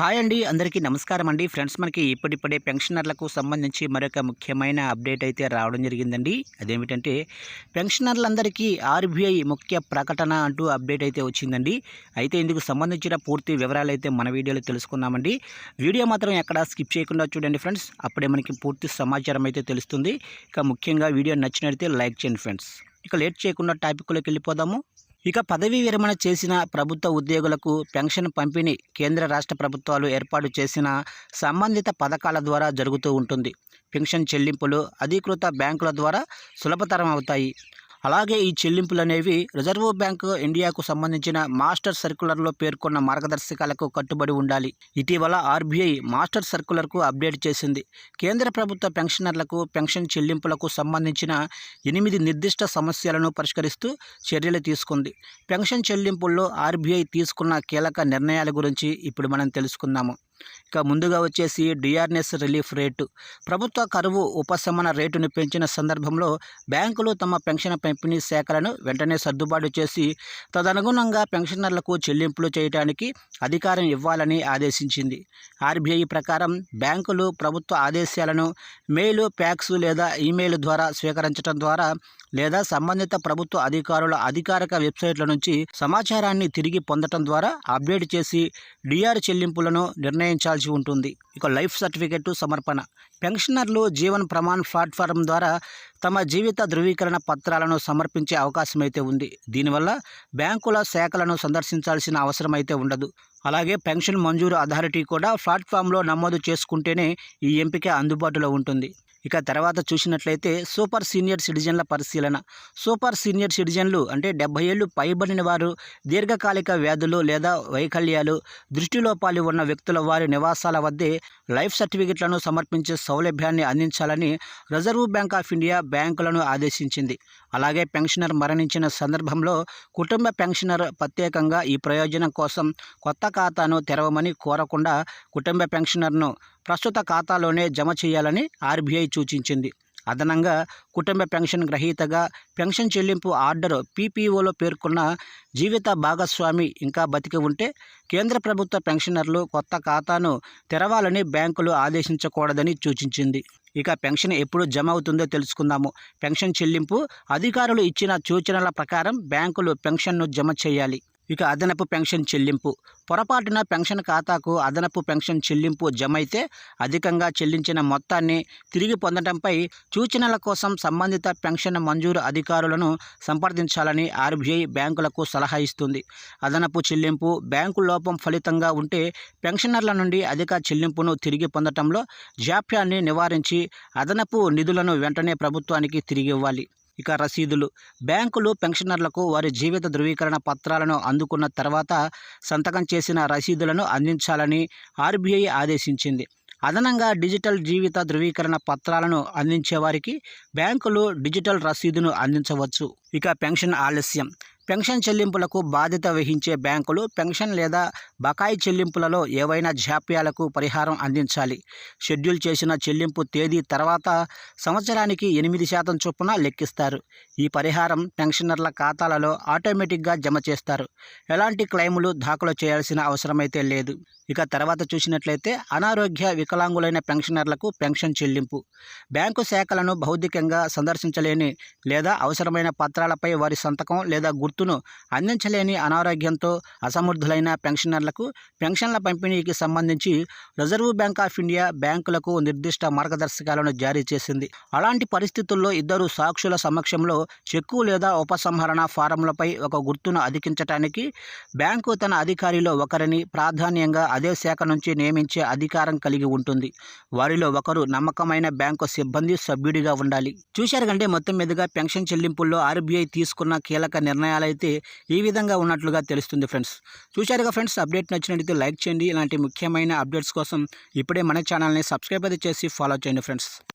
Hi అండి. అందరికీ నమస్కారం అండి. ఫ్రెండ్స్ మనకి ఇప్పుడిప్పుడే పెన్షనర్లకు సంబంధించి మరొక ముఖ్యమైన అప్డేట్ అయితే రావడం జరిగిందండి. అదేమిటంటే పెన్షనర్లందరికీ ఆర్బీఐ ముఖ్య ప్రకటన అంటూ అప్డేట్ అయితే వచ్చిందండి. అయితే ఇందుకు సంబంధించిన పూర్తి వివరాలు అయితే మన వీడియోలో తెలుసుకున్నామండి వీడియో మాత్రం ఎక్కడ స్కిప్ చేయకుండా చూడండి ఫ్రెండ్స్. అప్పుడే మనకి పూర్తి సమాచారం అయితే తెలుస్తుంది. ఇక ముఖ్యంగా వీడియో నచ్చినట్లయితే లైక్ చేయండి ఫ్రెండ్స్. ఇక లేట్ చేయకుండా టాపిక్లోకి వెళ్ళిపోదాము. ఇక పదవీ విరమణ చేసిన ప్రభుత్వ ఉద్యోగులకు పెన్షన్ పంపిణీ కేంద్ర రాష్ట్ర ప్రభుత్వాలు ఏర్పాటు చేసిన సంబంధిత పథకాల ద్వారా జరుగుతూ ఉంటుంది. పెన్షన్ చెల్లింపులు అధీకృత బ్యాంకుల ద్వారా సులభతరం అవుతాయి అలాగే ఈ చెల్లింపులు అనేవి రిజర్వ్ బ్యాంక్ ఇండియాకు సంబంధించిన మాస్టర్ సర్క్యులర్లో పేర్కొన్న మార్గదర్శకాలకు కట్టుబడి ఉండాలి. ఇటీవల ఆర్బీఐ మాస్టర్ సర్క్యులర్కు అప్డేట్ చేసింది. కేంద్ర ప్రభుత్వ పెన్షనర్లకు పెన్షన్ చెల్లింపులకు సంబంధించిన ఎనిమిది నిర్దిష్ట సమస్యలను పరిష్కరిస్తూ చర్యలు తీసుకుంది. పెన్షన్ చెల్లింపుల్లో ఆర్బీఐ తీసుకున్న కీలక నిర్ణయాల గురించి ఇప్పుడు మనం తెలుసుకుందాము. ఇక ముందుగా వచ్చేసి డిఆర్ఎస్ రిలీఫ్ రేటు. ప్రభుత్వ కరువు ఉపశమన రేటును పెంచిన సందర్భంలో బ్యాంకులు తమ పెన్షన్ పంపిణీ శాఖలను వెంటనే సర్దుబాటు చేసి తదనుగుణంగా పెన్షనర్లకు చెల్లింపులు చేయడానికి అధికారం ఇవ్వాలని ఆదేశించింది. ఆర్బీఐ ప్రకారం బ్యాంకులు ప్రభుత్వ ఆదేశాలను మెయిల్ ప్యాక్స్ లేదా ఈమెయిల్ ద్వారా స్వీకరించడం ద్వారా లేదా సంబంధిత ప్రభుత్వ అధికారుల అధికారిక వెబ్సైట్ల నుంచి సమాచారాన్ని తిరిగి పొందడం ద్వారా అప్డేట్ చేసి డిఆర్ చెల్లింపులను నిర్ణయించాల్సి ఉంటుంది. ఇక లైఫ్ సర్టిఫికెట్ సమర్పణ. పెన్షనర్లు జీవన్ ప్రమాణ్ ప్లాట్ఫారం ద్వారా తమ జీవిత ధృవీకరణ పత్రాలను సమర్పించే అవకాశం అయితే ఉంది. దీనివల్ల బ్యాంకుల శాఖలను సందర్శించాల్సిన అవసరం అయితే ఉండదు. అలాగే పెన్షన్ మంజూరు అథారిటీ కూడా ప్లాట్ఫామ్లో నమోదు చేసుకుంటేనే ఈ ఎంపిక అందుబాటులో ఉంటుంది. ఇక తర్వాత చూసినట్లయితే సూపర్ సీనియర్ సిటిజన్ల పరిశీలన. సూపర్ సీనియర్ సిటిజన్లు అంటే డెబ్బై ఏళ్ళు పైబడిన వారు దీర్ఘకాలిక వ్యాధులు లేదా వైకల్యాలు దృష్టిలోపాలు ఉన్న వ్యక్తుల వారి నివాసాల వద్దే లైఫ్ సర్టిఫికెట్లను సమర్పించే సౌలభ్యాన్ని అందించాలని రిజర్వ్ బ్యాంక్ ఆఫ్ ఇండియా బ్యాంకులను ఆదేశించింది. అలాగే పెన్షనర్ మరణించిన సందర్భంలో కుటుంబ పెన్షనర్ ప్రత్యేకంగా ఈ ప్రయోజనం కోసం కొత్త ఖాతాను తెరవమని కోరకుండా కుటుంబ పెన్షనర్ను ప్రస్తుత ఖాతాలోనే జమ చేయాలని ఆర్బీఐ సూచించింది. అదనంగా కుటుంబ పెన్షన్ గ్రహీతగా పెన్షన్ చెల్లింపు ఆర్డర్ పీపీఓలో పేర్కొన్న జీవిత భాగస్వామి ఇంకా బతికి ఉంటే కేంద్ర ప్రభుత్వ పెన్షనర్లు కొత్త ఖాతాను తెరవాలని బ్యాంకులు ఆదేశించకూడదని సూచించింది. ఇక పెన్షన్ ఎప్పుడు జమ అవుతుందో తెలుసుకుందాము. పెన్షన్ చెల్లింపు అధికారులు ఇచ్చిన సూచనల ప్రకారం బ్యాంకులు పెన్షన్ను జమ చేయాలి. ఇక అదనపు పెన్షన్ చెల్లింపు. పొరపాటున పెన్షన్ ఖాతాకు అదనపు పెన్షన్ చెల్లింపు జమ అయితే అధికంగా చెల్లించిన మొత్తాన్ని తిరిగి పొందడంపై సూచనల కోసం సంబంధిత పెన్షన్ మంజూరు అధికారులను సంప్రదించాలని ఆర్బీఐ బ్యాంకులకు సలహా ఇస్తుంది. అదనపు చెల్లింపు బ్యాంకు లోపం ఫలితంగా ఉంటే పెన్షనర్ల నుండి అధిక చెల్లింపును తిరిగి పొందటంలో జాప్యాన్ని నివారించి అదనపు నిధులను వెంటనే ప్రభుత్వానికి తిరిగి ఇవ్వాలి ఇక రసీదులు. బ్యాంకులు పెన్షనర్లకు వారి జీవిత ధృవీకరణ పత్రాలను అందుకున్న తర్వాత సంతకం చేసిన రసీదులను అందించాలని ఆర్బీఐ ఆదేశించింది. అదనంగా డిజిటల్ జీవిత ధృవీకరణ పత్రాలను అందించే వారికి బ్యాంకులు డిజిటల్ రసీదును అందించవచ్చు. ఇక పెన్షన్ ఆలస్యం. పెన్షన్ చెల్లింపులకు బాధ్యత వహించే బ్యాంకులు పెన్షన్ లేదా బకాయి చెల్లింపులలో ఏవైనా జాప్యాలకు పరిహారం అందించాలి. షెడ్యూల్ చేసిన చెల్లింపు తేదీ తర్వాత సంవత్సరానికి ఎనిమిది శాతం చొప్పున లెక్కిస్తారు. ఈ పరిహారం పెన్షనర్ల ఖాతాలలో ఆటోమేటిక్గా జమ చేస్తారు. ఎలాంటి క్లెయిములు దాఖలు చేయాల్సిన అవసరమైతే లేదు. ఇక తర్వాత చూసినట్లయితే అనారోగ్య వికలాంగులైన పెన్షనర్లకు పెన్షన్ చెల్లింపు. బ్యాంకు శాఖలను భౌతికంగా సందర్శించలేని లేదా అవసరమైన పత్రాలపై వారి సంతకం లేదా గుర్తు గుర్తును అందించలేని అనారోగ్యంతో అసమర్థులైన పెన్షనర్లకు పెన్షన్ల పంపిణీకి సంబంధించి రిజర్వ్ బ్యాంక్ ఆఫ్ ఇండియా బ్యాంకులకు నిర్దిష్ట మార్గదర్శకాలను జారీ చేసింది. అలాంటి పరిస్థితుల్లో ఇద్దరు సాక్షుల సమక్షంలో చెక్కు లేదా ఉపసంహరణ ఫారంలపై ఒక గుర్తును అధికించటానికి బ్యాంకు తన అధికారిలో ఒకరిని ప్రాధాన్యంగా అదే శాఖ నుంచి నియమించే అధికారం కలిగి ఉంటుంది. వారిలో ఒకరు నమ్మకమైన బ్యాంకు సిబ్బంది సభ్యుడిగా ఉండాలి. చూశారు కంటే మొత్తం మీదుగా పెన్షన్ చెల్లింపుల్లో ఆర్బీఐ తీసుకున్న కీలక అయితే ఈ విధంగా ఉన్నట్లుగా తెలుస్తుంది ఫ్రెండ్స్. చూశారుగా ఫ్రెండ్స్ అప్డేట్ నచ్చినట్లయితే లైక్ చేయండి. ఇలాంటి ముఖ్యమైన అప్డేట్స్ కోసం ఇప్పుడే మన ఛానల్ని సబ్స్క్రైబ్ అయితే చేసి ఫాలో చేయండి ఫ్రెండ్స్.